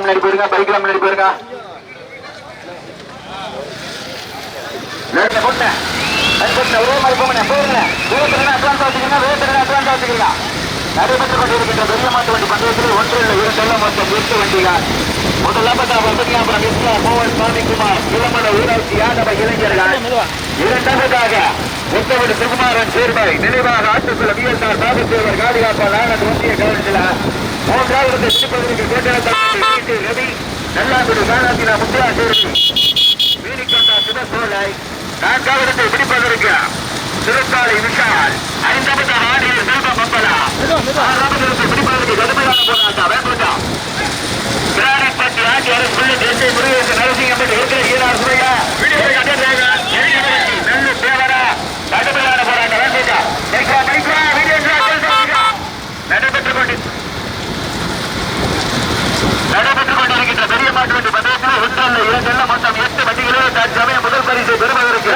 மொத்தம் முன்னாடி போயிருங்க பைக்ல முன்னாடி போயிருங்க. லேட்ல போட்டேன். ஒரே மாதிரி போங்க போயிருங்க வேகத்திறனை அட்வான்ஸ் வச்சுக்கோங்க வேகத்திறனை அட்வான்ஸ் வச்சுக்கோங்க நடைபெற்றுக் கொண்டிருக்கின்ற பெரிய மாட்டு வண்டி பந்தயத்தில் ஒன்று இல்லை இரண்டு மொத்தம் எட்டு வண்டிகள் முதலாவதாக வசதியாபுரம் இஸ்லாம் மோகன் சாமிக்குமார் இளமன ஊராட்சி யாதவ இளைஞர்கள் இரண்டாவதாக முத்தவடு சுகுமாரன் சேர்வை நினைவாக ஆட்டுக்குள்ள விஎஸ்ஆர் பாபுத்தேவர் காளிகாப்பால் ஆனந்த் ஒன்றிய கவனத்தில் மூன்றாவது திருப்பதிக்கு கோட்டரத்தி ரவி நல்லாங்குடி காலாத்தினா முத்தியா சேர்வை. மீனிக்கொண்டா சிவசோலை நான்காவது பிடிப்பதற்கு திருத்தாளி விஷால் ஐந்தாவது ஆடியில் செல்வ மம்பலா. ஆறாவது பிடிப்பதற்கு கடுமையான போராட்டம். வேண்டுமா கிராரப்பட்டி ஆட்சி அரசு புள்ளி தேசிய முருகேசன் நரசிங்கம்பட்டி இருக்கிற ஈரார் சுரையா நல்ல தேவரா கடுமையான போராட்டம் வேண்டுமா மைக்ரா மைக்ரா நடைபெற்றுக் கொண்டு நடைபெற்றுக் கொண்டிருக்கின்ற பெரிய மாட்டு வண்டி பந்தயத்தில் ஒன்றல்ல இரண்டல்ல மொத்தம் எட்டு வண்டிகளே தற்சமயம் முதல் பரிசை பெறுவதற்கு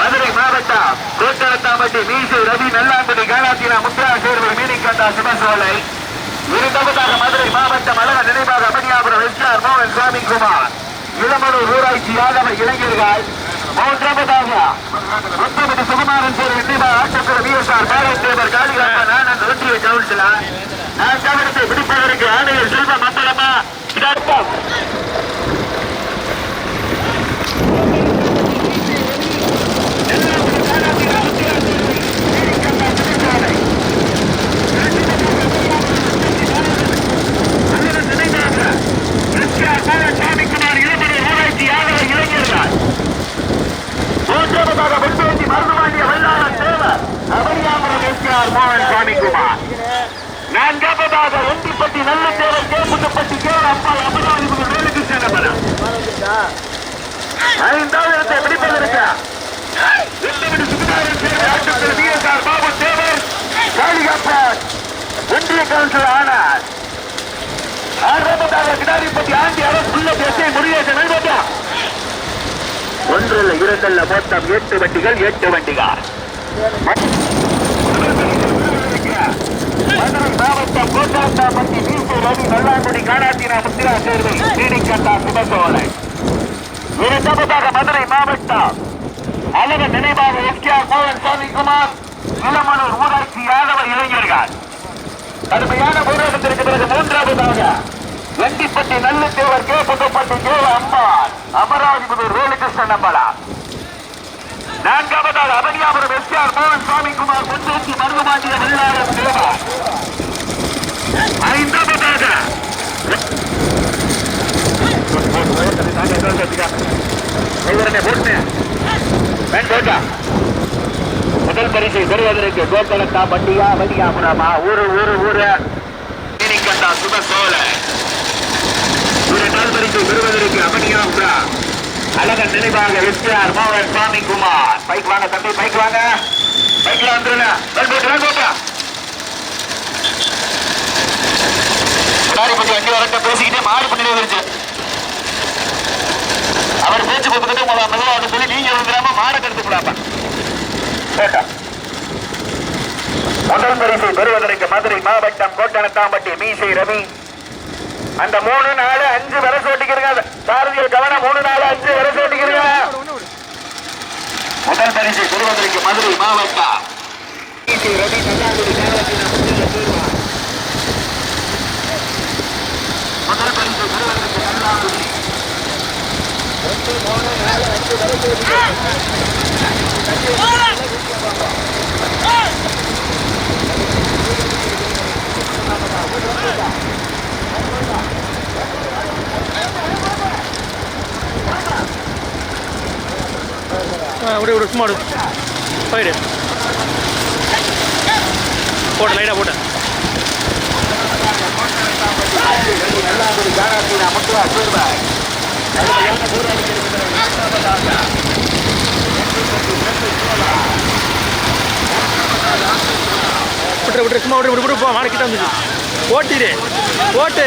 மதுரை மாவட்டம் கோட்டரத்தாம்பட்டி மீசு ரவி நல்லாம்பட்டி காலாத்தினா முத்ரா சேர்வர் மீனிக்கண்டா சுபசோலை இரண்டாவதாக மதுரை மாவட்டம் அழக நினைவாக அமனியாபுரம் எஸ்ஆர் மோகன் சுவாமி குமார் இளமனூர் ஊராட்சி யாதவ இளைஞர்கள். மூன்றாவதாக முத்தமதி சுகுமாரன் சேர் நினைவாக ஆட்டக்குற விஎஸ்ஆர் பாரதேவர் காளிகாப்பன் ஆனந்த் ஒன்றிய கவுன்சிலர் நான்காவிடத்தை பிடிப்பதற்கு ஆணையர் செல்வ மண்டலமா இதற்கும் மூன்றாவதாக வெப்பேந்தி மருதுவாண்டிய வல்லாளன் தேவர் அவரியாபுரம் எஸ்ஆர் மோகன் சாமிக்குமார் நான்காவதாக ஒண்டிப்பட்டி நல்ல தேவர் கேப்புட்டப்பட்டி கேவர் அம்பாள் அமராதிபதி வேலுக்கு சேனமரம் ஐந்தாவது இடத்தை பிடிப்பதற்கு வெள்ளவெடி சுகுமாரன் தேவர் ஆட்டத்தில் பிஎஸ்ஆர் பாபு தேவர் காளிகாப்பன் ஒன்றிய கவுன்சிலர் ஆனார் ஆறாவதாக கிடாரிப்பட்டி ஆண்டி அரசு உள்ள தேசிய முருகேசன் ஒன்றல்ல இரண்டல்ல மொத்தம் எட்டு வண்டிகள் எட்டு வண்டிகள். மதுரை மாவட்டம் கோட்டாந்தாம்பட்டி வீசு ரவி நல்லாங்குடி காணாத்தினா முத்திரா சேர்வை நீடிக்கட்டா சிவசோலை இரண்டாவதாக மதுரை மாவட்டம் அழக நினைவாக எஸ்கேஆர் மோகன் சாமி குமார் இளமனூர் ஊராட்சி யாதவ இளைஞர் கடுமையான போராட்டத்திற்கு பிறகு மூன்றாவதாக வெண்டிப்பட்டி நல்ல தேவர் கே புதுப்பட்டி கே அம்மாள் அமராவதிபுதூர் வேலுகிருஷ்ணன் அம்பலா நான்காவதாக அவனியாபுரம் எஸ்ஆர் மோகன் சுவாமிக்குமார் முன்னூற்றி மருதுமாண்டிய வெள்ளாளம் தேவா ஐந்தாவதாக முதல் பரிசை பெறுவதற்கு கோகலத்தா பட்டியா வடியாபுரமா ஊரு ஊரு ஊரு கண்டா சுபசோல இரண்டாவது பரிசை பெறுவதற்கு அமனியாபுரா அழகன் நினைவாக எஸ்ஆர் மோகன் சுவாமி குமார் பைக் வாங்க தம்பி பைக் வாங்க. பைக்ல வந்துருங்க. வண்டி வரட்ட பேசிக்கிட்டே மாடு பண்ணிட்டு வந்துருச்சு. அவர் பேச்சு கொடுத்துட்டு உங்களை மெதுவாக சொல்லி நீங்க வந்துடாம மாடை கெடுத்து விடாம போட்டா முதல் பரிசை பெறுவதற்கு மதுரை மாவட்டம் கோட்டனத்தாம்பட்டி மீசை ரவி. அந்த மூணு நாலு அஞ்சு வர சோட்டிக்கிறீங்க சாரதிகள் கவனம் மூணு நாலு அஞ்சு வர சோட்டிக்கிறீங்க முதல் பரிசை பெறுவதற்கு மதுரை மாவட்டம் மீசை ரவி நல்லாங்குடி முதல் பரிசு பெறுவதற்கு நல்லாங்குடி ஒன்று மூணு நாலு அஞ்சு வர சோட்டிக்கிறீங்க விடு விடு சும்மா விடு. போயிடு. போட்டு லைட்டாக போட்டு நல்லாங்குடி விட்டு விட்டு சும்மா விட்டு விட்டு விட்டு போ மாடு கிட்ட வந்துச்சு ஓட்டிடு ஓட்டு.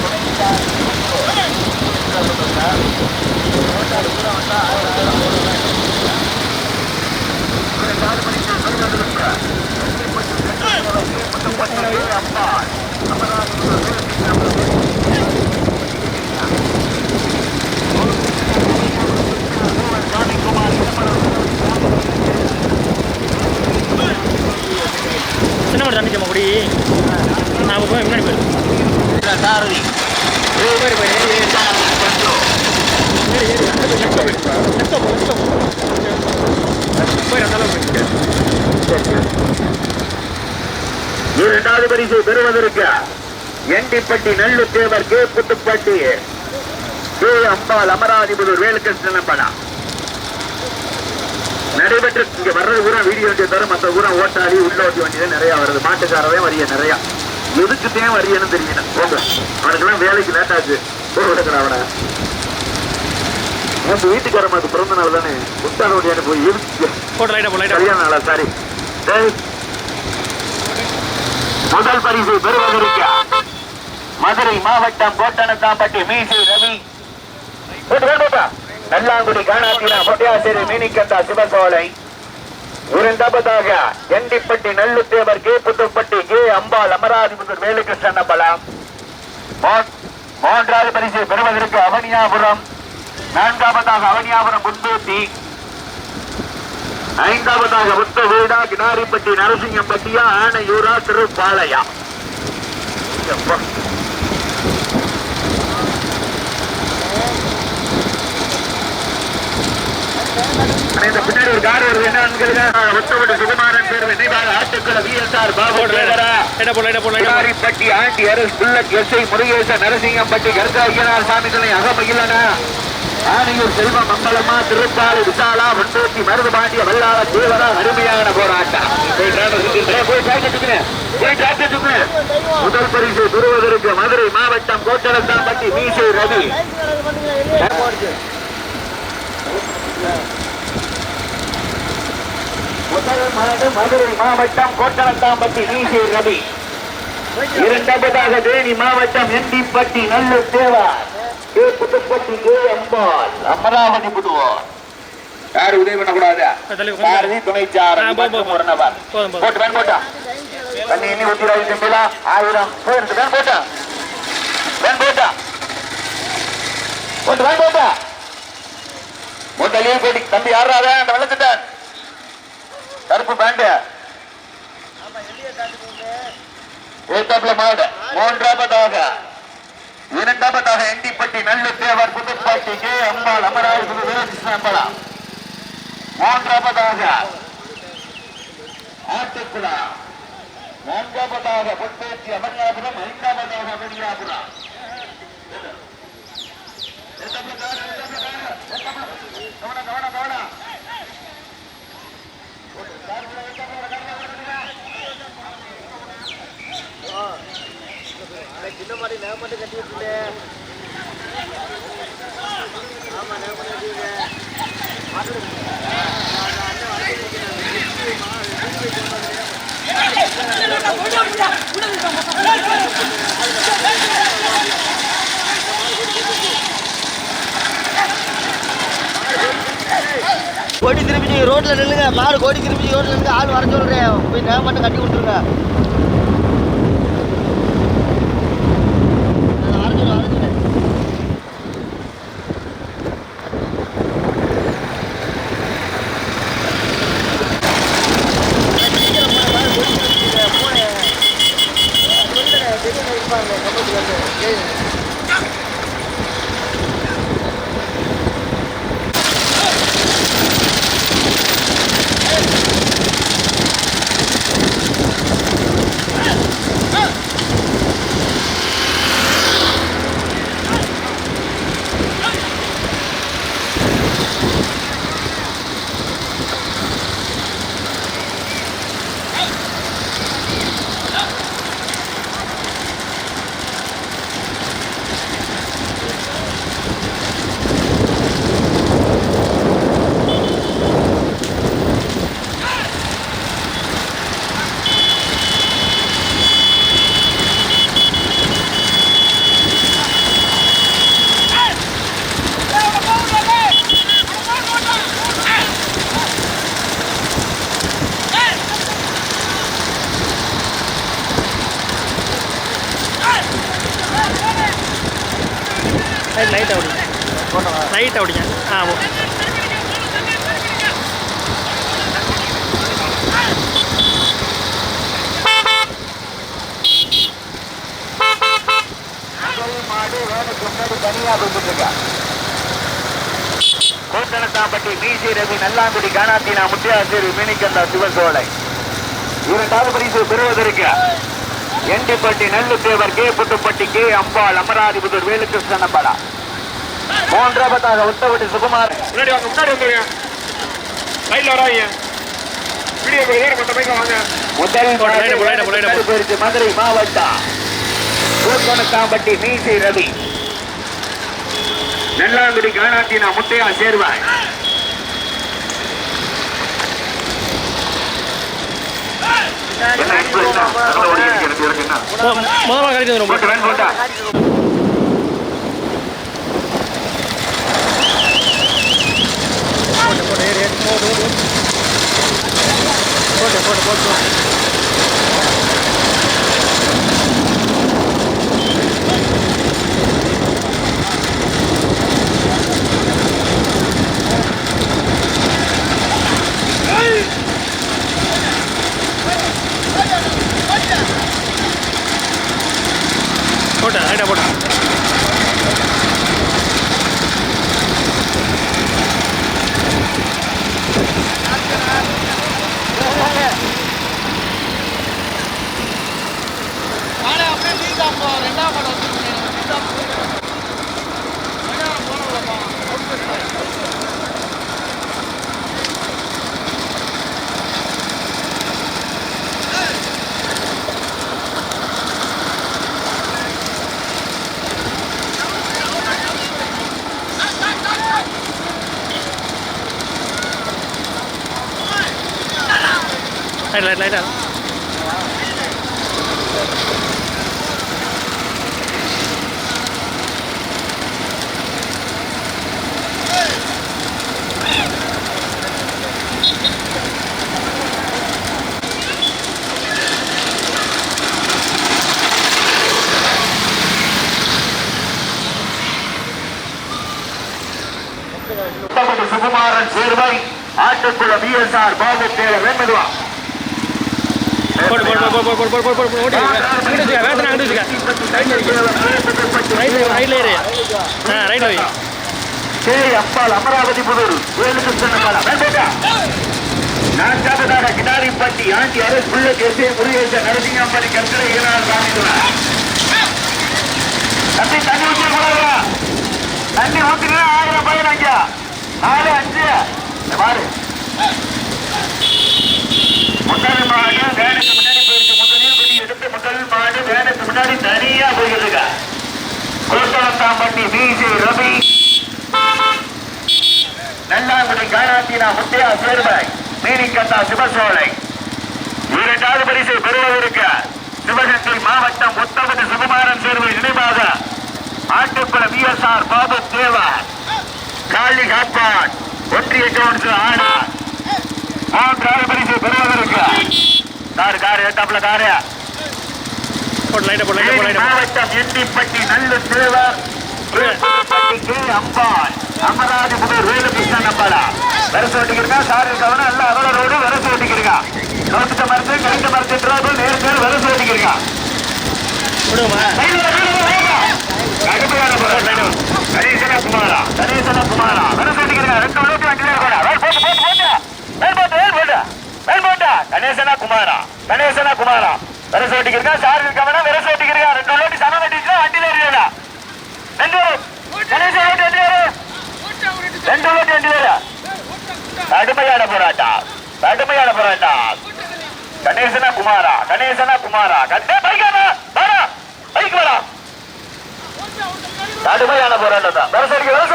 Right down. Endipatti Nelluthevar K Puthuppatti K Ambal Amarathipudur Velukrishnan படம் நடைபெற்று இங்க வர்றது பூரா வீடியோ வண்டி தவிர மற்ற பூரா ஓட்டாளி உள்ள ஓட்டி வண்டி தான் நிறைய வருது. மாட்டுக்காரவே வரிய நிறைய. எதுக்குத்தேன் வரியன்னு தெரியல. போங்க. அவனுக்கெல்லாம் வேலைக்கு லேட் ஆச்சு. போக விடுக்கிற அவனை. உங்க வீட்டுக்காரமாக்கு பிறந்த நாள் தானே. முத்தான வண்டியான போய் இருக்கு கல்யாண நாளா சாரி. முதல் பரிசு பெறுவதற்கு. மதுரை மாவட்டம் கோட்டனத்தாம்பட்டி மீசி ரவி. நல்லாங்குடி காணாத்தினா பொட்டியாசிரி மீனிக்கத்தா சிவசோலை. இரண்டாவதாக எண்டிப்பட்டி நல்லுத்தேவர் கே புத்துப்பட்டி கே அம்பாள் அமராதிபுதர் வேலுகிருஷ்ணன் அம்பலம் மூன்றாவது பரிசு பெறுவதற்கு அவனியாபுரம். நான்காவதாக அவனியாபுரம் முன்பூத்தி ஐந்தாவதாக முத்த வீடா கிடாரிப்பட்டி நரசிங்கம்பட்டியா ஆனையூரா திருப்பாளையா. இந்த பின்னாடி ஒரு கார் வருது. என்னன்னு கேளுங்க முத்தவட்டு சுகுமாரன் பேர் நினைவாக ஆட்டுக்குள்ள விஎஸ்ஆர் பாபு போட்டு டிரைவரா லைட்டாக போ லைட்டாக போ லைட்டாக போ கிடாரிப்பட்டி ஆண்டி அரசு புல்லட் எஸ்ஐ முருகேசன் நரசிங்கம்பட்டி கர்கா ஐயனார் சாமி துணை அகமகிழனா ஆணையூர் செல்வ மங்களமா திருப்பாலை விசாலா முன்னூத்தி மருது பாண்டிய வல்லாள தேவரா அருமையான போராட்டம். முதல் பரிசு பெறுவதற்கு மதுரை மாவட்டம் கோட்டலத்தாம்பட்டி மீசை ரவி. மதுரை மாவட்டம் கோட்டலத்தாம்பட்டி மீசை ரவி. இரண்டாவதாக தேனி மாவட்டம் எண்டிப்பட்டி நல்லூர் தேவா கே புதுப்பட்டி கே அம்பாள். அமராவதி புதுவார். யாரு உதவி பண்ணக்கூடாது? பாரதி துணைச்சார் ஆ, போ, போ, போ. ஒரு நபர். போட்டு வேன் போட்டா. தண்ணி எண்ணி ஊத்தி தம்பிலா ஆயிரம் போயிருக்கு வேன் போட்டா. வேன் போட்டா. போட்டு வேன் போட்டி. தம்பி யாராத அந்த வெள்ளத்திட்டான். கருப்பு பேண்டு. ஏத்தாப்புல மாடு. மூன்றாவதாக. இரண்டாவதாக எண்டிப்பட்டி நல்லு தேவர் புதுப்பாட்டி கே. அம்பாள் அமராவதி விவேகிருஷ்ணம்பலா மூன்றாவதாக ஆட்டுக்குளா. நான்காவதாக பொட்டேச்சி அமர்நாபுரம் ஐந்தாவதாக அமர்நாபுரம் கவனம் கவனம் கவனம். என்ன மாதிரி நான் மட்டும் கட்டி விட்டுல ஆமாம் நான் மட்டும் கட்டி விட்டேன் ஓடி திரும்பி ரோட்ல நில்லுங்க மாடு கோடி திருப்பி ரோட்ல நின்று ஆள் வர சொல்றேன். போய் நேரம் மட்டும் கட்டி விட்டுருங்க லைட் அப்படிங்க லைட் அப்படிங்க ஆ ஓ. முதல் பிசி ரவி நல்லாங்குடி காணாத்தினா முத்தியாசிரி மினிக்கந்தா சிவசோலை இரண்டாவது பரிசு பெறுவதற்கு எண்டிப்பட்டி நெல்லுத்தேவர் கே புட்டுப்பட்டி கே அம்பாள் அமராதிபுதூர் வேலுகிருஷ்ணன் அம்பாளா. மூன்றாவதாக உத்தவட்டி சுகுமார் முன்னாடி வாங்க முன்னாடி வந்துருங்க லைட்ல வராங்க வீடியோ ஏற மாட்ட பைக்க வாங்க முதல். பெருக்கு மதுரை மாவட்டம் கோட்டனத்தாம்பட்டி பிசி ரவி நெல்லாங்குடி காணாத்தினா முத்தையா சேர்வாய் என்ன influence ஆ? நல்லா ஓடி இருக்கு, எனக்கு இருக்கு என்ன? முதல்ல கழிச்சு வந்துடும் போட்டு run போட்டா? போட்டு போட்டு ஏறி ஏறி லைட் லைட் லைட்டா உத்தமது சுகுமாரன் சேர்வை ஆட்டுக்குள்ள பிஎஸ்ஆர் பாபு தேவர் போடு போடு போடு போடு போடு போடு போடு போடு ஓட்டி அங்கிட்டு வச்சுக்க வேத்தனை அங்கிட்டு வச்சுக்க. ரைட்ல ரைட்ல ஏறு ஆ ரைட்ல வை கே. அப்பால் அமராவதி புதூர் வேலுகிருஷ்ணன் வேண்டா நான்காவதாக கிடாரிப்பட்டி ஆண்டி அரசு புள்ள எஸ் ஏ முருகேசன் நரசிங்கம்படி கற்கரை ஈரான் சாமிதுவா தம்பி தண்ணி ஊற்றி போடுறா தண்ணி ஊத்துனா ஆயிரம் பையன் அஞ்சா நாலு அஞ்சு. பாரு. முதல் மாடு வேனுக்கு முன்னாடி போயிருக்கு முதலில் படி எடுத்து முதல் மாடு வேனுக்கு முன்னாடி தனியா போயிருக்கா. கோட்டலத்தாம்பட்டி பிசி ரவி. நல்லாங்குடி காராத்தினா முத்தையா சேர்வாய். மீனிக்கத்தா சிவசோலை. இரண்டாவது பரிசு பெறுவதற்கு சிவகங்கை மாவட்டம் முத்தமது சுகுமாரன் சேர்வை நினைவாக ஆட்டுக்குளம் விஎஸ்ஆர் பாபு தேவா. காளி காப்பான். ஒன்றிய கவுன்சில் ஆனா மூன்றாவது பரிசு பெறுவதற்கு. காரு காரு ஏத்தாப்புல காரு. மாவட்டம் எட்டிப்பட்டி நல்ல தேவர் அம்பாள். அமராஜபுதூர் வேலுகிருஷ்ணன் அம்பாளா. வரசு ஓட்டிக்கிறா சாரி கவனம் எல்லாம் அகல ரோடு வரசு ஓட்டிக்கிறா கவுத்த மரத்து கழித்த மரத்து நேர் நேர் வரசு ஓட்டிக்கிறா விடுங்கம்மா. கடுமையான. கணேசன குமாரா கணேசன குமாரா. வரசு ஓட்டிக்கிறா ரெண்டு வண்டியில வேல் போட்டு போட்டு போட்டு வேல் போட்டு வேல் போட்டு வேல் போட்டு கணேசனா குமாரா? கணேசனா குமாரா? வரசு ஓட்டிக்கிறா சாரி இருக்காமனா வரசு ஓட்டிக்கிறா ரெண்டு ஓட்டி சம வெட்டிச்சுனா வண்டியில இருக்கா ரெண்டு கணேசன் ஓட்டி ரெண்டு பேரு? ரெண்டு ஓட்டி ரெண்டு பேரு? கடுமையான போராட்டம். கடுமையான போராட்டம். கணேசனா குமாரா? கணேசனா குமாரா? கண்டே பைக்கானா வாடா. பைக் வாடா. கடுமையான போராட்டம் தான். வரசு ஓட்டிக்க வரசு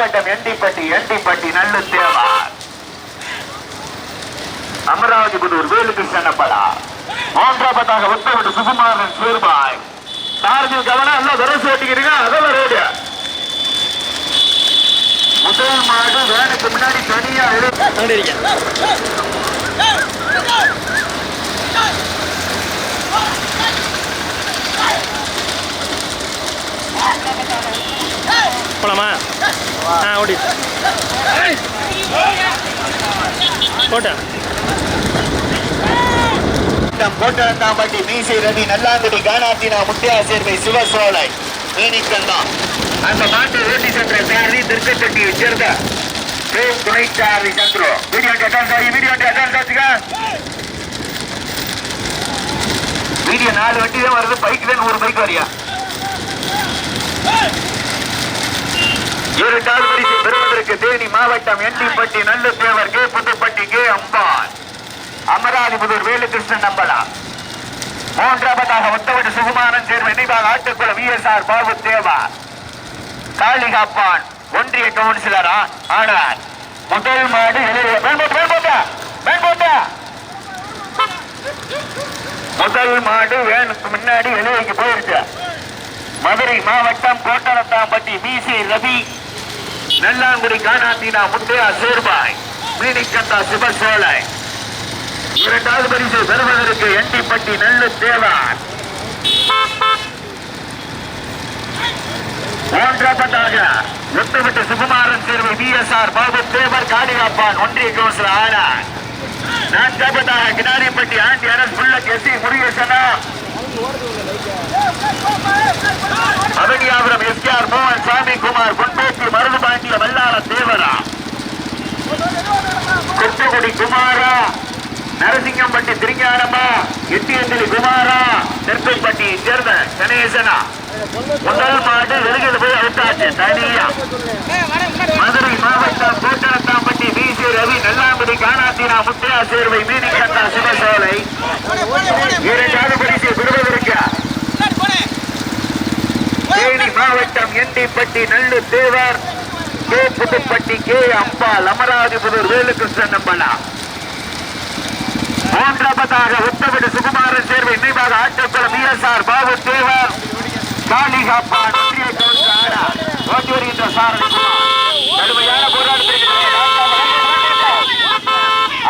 மாவட்டம் எண்டிப்பட்டி எண்டிப்பட்டி நல்ல தேவா அமராவதி புதூர் வேலுகிருஷ்ணன் அப்படா மூன்றாவதாக உத்தரவிட்டு சுகுமாரன் சீர்பாய் சாரதியில் கவனம் எல்லாம் வரசு ஓட்டிக்கிறீங்க அதெல்லாம் ரேடியா முதல் மாடு வேனுக்கு முன்னாடி தனியா எழு- போலாமா ஆ ஓடி. போட்டேன் கோட்டரத்தாம்பட்டி மீசை ரவி நல்லாங்குடி கானாத்தினா முத்தியா சேர்வை சிவசோலை மீனிக்கந்தா. அந்த மாட்டு ஓட்டி சென்ற சாரி திருக்கப்பட்டியை சேர்ந்த Prem sorry Chandru video advance ஆகி வீடியோ அட்வான்ஸ் ஆச்சுங்க வீடியோ நாலு வண்டி தான் வருது பைக் தான் நூறு பைக் வரியா? இரண்டாவது பரிசு பெறுவதற்கு தேனி மாவட்டம் எண்டிப்பட்டி நல்லுத்தேவர் கே. புதுப்பட்டி கே. அம்பான் அமராதிபுதூர் வேலுகிருஷ்ணன் நம்பலாம் மூன்றாவதாக ஒத்தவட்டு சுகுமாரன் சேர்வு நினைவாக ஆட்டுக்குளம் விஎஸ்ஆர் பாபு தேவா காளிகாப்பான் ஒன்றிய கவுன்சிலரா? ஆனார். முதல் மாடு எழுதிய முதல் மாடு வேனுக்கு முன்னாடி வெளியேக்கு போயிருச்சு மதுரை மாவட்டம் கோட்டரத்தாம்பட்டி பிசி ரவி. நல்லாங்குடி காணாத்தீனா முத்தையா சேர்பாய். மீனிக்கந்தா சிவசோலை இரண்டாவது பரிசு பெறுவதற்கு எண்டிப்பட்டி நெல்லு தேவார். மூன்றாவதாக ஒட்டுவிட்டு சுகுமாரன் சேர்வை ஆர் பாபு தேவர் காளிகாப்பான் ஒன்றிய கவுன்சிலர் ஆனார். நான்காவதாக கிடாரிப்பட்டி ஆண்டி அரசு புள்ள கெசி முருகேசனா. அவனியாபுரம் எஸ் ஆர் மோகன் சாமி குமார் குண்டு மருதுபாண்டிய வல்லாள தேவரா? கொட்டுக்குடி குமாரா? நரசிங்கம்பட்டி திருஞானமா எட்டியந்திரி குமாரா? தெற்குப்பட்டியை சேர்ந்த கணேசனா? முதல் மாடு வெளியில் போய் அவுத்தாச்சு தனியா. மதுரை மாவட்டம் கூட்டணத்தாம்பட்டி பிசி ரவி நல்லாம்பதி காணாத்தினா முத்தையா சேர்வை மீனிக்கண்டா சிவசோலை. இரண்டாவது பரிசு பெறுவதற்கு. தேனி மாவட்டம் எண்டிப்பட்டி நல்லு தேவர். கே புதுப்பட்டி கே அம்பாள் அமராதிபுதூர் வேலுகிருஷ்ணன் அம்பலா மூன்றாவதாக உத்தவிடு சுகுமாரன் சேர்வை நினைவாக ஆட்டக்குளம் இஎஸ்ஆர் பாபு தேவர் காளிகாப்பா ஒன்றிய கவுன்சிலர் ஓட்டி வருகின்ற சாரதி கடுமையான போராட்டத்திற்கு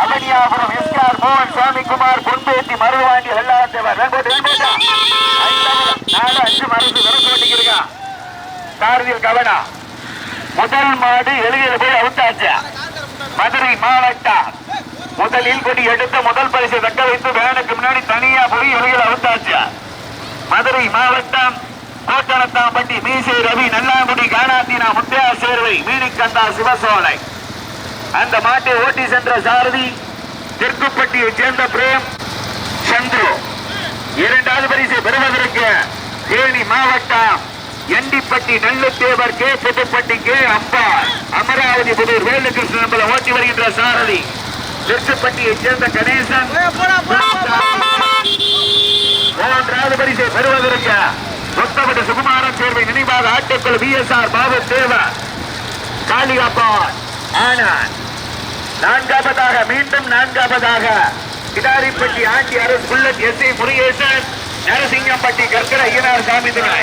அவனியாபுரம் எஸ்ஆர் மோகன் சாமிக்குமார் பொன்பேத்தி மருவாண்டி வெள்ளாத்தேவர் நாலு அஞ்சு மருந்து விரசு ஓட்டிக்கிறீங்க சாரதியில் கவனா? முதல் மாடு எளிதில் போய் அவுத்தாச்சு. மதுரை மாவட்டம். முதலில் கொடி எடுத்த முதல் பரிசை தக்க வைத்து வேனுக்கு முன்னாடி தனியா போய் எளிதில் அவுத்தாச்சு. மதுரை மாவட்டம் கோட்டனத்தாம்பட்டி மீசை ரவி நல்லாங்குடி காணாத்தினா முத்தையா சேர்வை மீனிக்கந்தா சிவசோலை. அந்த மாட்டை ஓட்டி சென்ற சாரதி தெற்குப்பட்டியைச் சேர்ந்த பிரேம் சந்துரு. இரண்டாவது பரிசை பெறுவதற்கு தேனி மாவட்டம் எண்டிப்பட்டி நெல்லுத்தேவர் கே புதுப்பட்டி கே அம்பாள். அமராவதி புதூர் வேலுகிருஷ்ணன் என்பதை ஓட்டி வருகின்ற சாரதி. தெற்குப்பட்டியைச் சேர்ந்த கணேசன். மூன்றாவது பரிசை பெறுவதற்கு சொத்தப்பட்ட சுகுமாரன் சேர்வை நினைவாக ஆட்டுக்குள் பிஎஸ்ஆர் பாபு தேவர் காளிகாப்பான் ஆனான் நான்காவதாக மீண்டும் நான்காவதாக Kidaripatti Andi Arasu bullet S I Murugesan. Narasingampatti கற்கரை Ayyanar சாமி துணை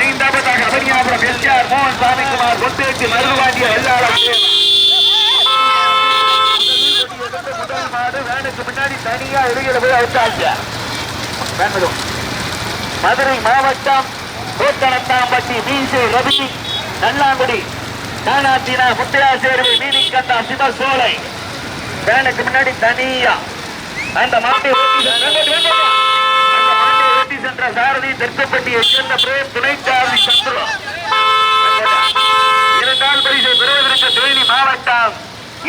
ஐந்தாவதாக அபனியாபுரம் எஸ்ஆர் மோகன் சாமிக்குமார் கொத்தேத்தி மருதுவாண்டிய எல்லாரும் முதல் மாடு வேனுக்கு பின்னாடி தனியா இடையில போய் அவுத்தாச்சு. மதுரை மாவட்டம் கோத்தனத்தாம்பட்டி மீசு ரவி நல்லாங்குடி காணாத்தினா முத்தையாசேரி மீனிக்கந்தா சிவசோலை. வேனுக்கு முன்னாடி தனியா. அந்த மாட்டை சென்ற சாரதி தெற்கப்பட்டியை சேர்ந்த பிரேம் துணை சாரதி சந்துரு இரண்டாம் பரிசை பெறுவதற்கு தேனி மாவட்டம்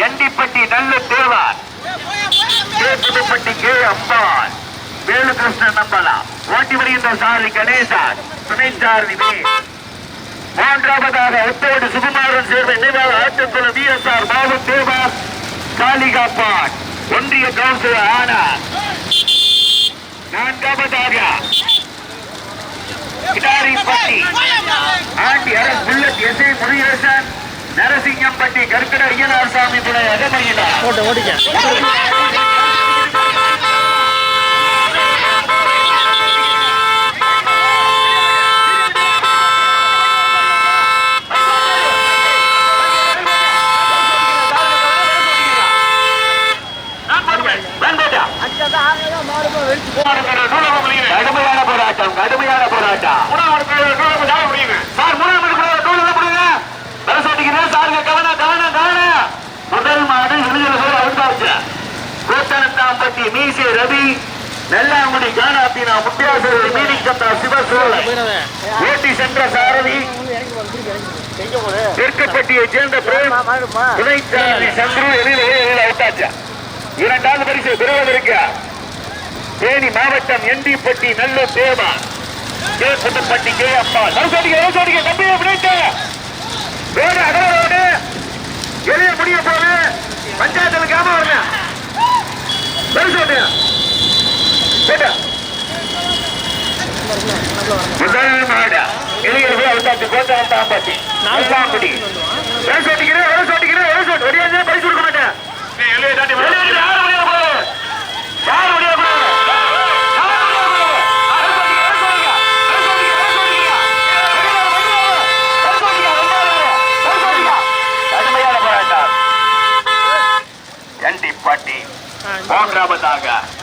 எண்டிப்பட்டி நல்ல தேவார் புதுப்பட்டி கே அம்பாள். வேலுகிருஷ்ணன் நம்பலாம். ஓட்டி வருகின்ற சாரதி கணேசன். துணை சாரதி வே. மூன்றாவதாக ஒத்தோடு சுகுமாரன் சேர்ந்த நினைவாக ஆட்டக்குழு V S R Babu Thevar. காளிகாப்பாட் ஒன்றிய கவுன்சிலர் ஆனார். நான்காவதாக Kidaripatti. Andi Arasu bullet S A Murugesan Narasingampatti கற்கட Ayyanar சாமி துணை அகமையினார் ஓட்ட ஓடிக்க. கடுமையான போராட்டம் கடுமையான போராட்டம். சார் முடியுங்க சாருங்க கவனம் கவனம் கவனம். முதல் மாடு இறுதியில் போய் கூத்தனத்தாம்பட்டி மீசி ரவி நெல்லாங்குடி காணாத்தினா முத்தியாசூரி மீனிக்கந்தா சிவசோலை. ஓட்டி சென்ற சாரதி. தெற்குப்பட்டியை சேர்ந்த பிரேம். துணைச்சாரதி சந்துரு எதிரில் இரண்டாவது பரிசு பெறுவதற்கு தேனி மாவட்டம் எண்டிப்பட்டி நல்லூர் தேவா. கே புதுப்பட்டி கே அப்பா. நல்சோடிக்க நல்சோடிக்க தம்பியை பிடித்த ரோடு அகல ரோடு. எளிய முடிய போது. பஞ்சாயத்துல காம நல்சோட்டு முதல் மாடு எளியர் போய் அவுத்தாச்சு. கோத்தரம் தாம்பட்டி நான்காம்பட்டி நல்சோட்டிக்கிறேன் நல்சோட்டிக்கிறேன் நல்சோட்டு வெளியே பரிசு கொடுக்க மாட்டேன். எளிய தாண்டி யார் முடிய போகுது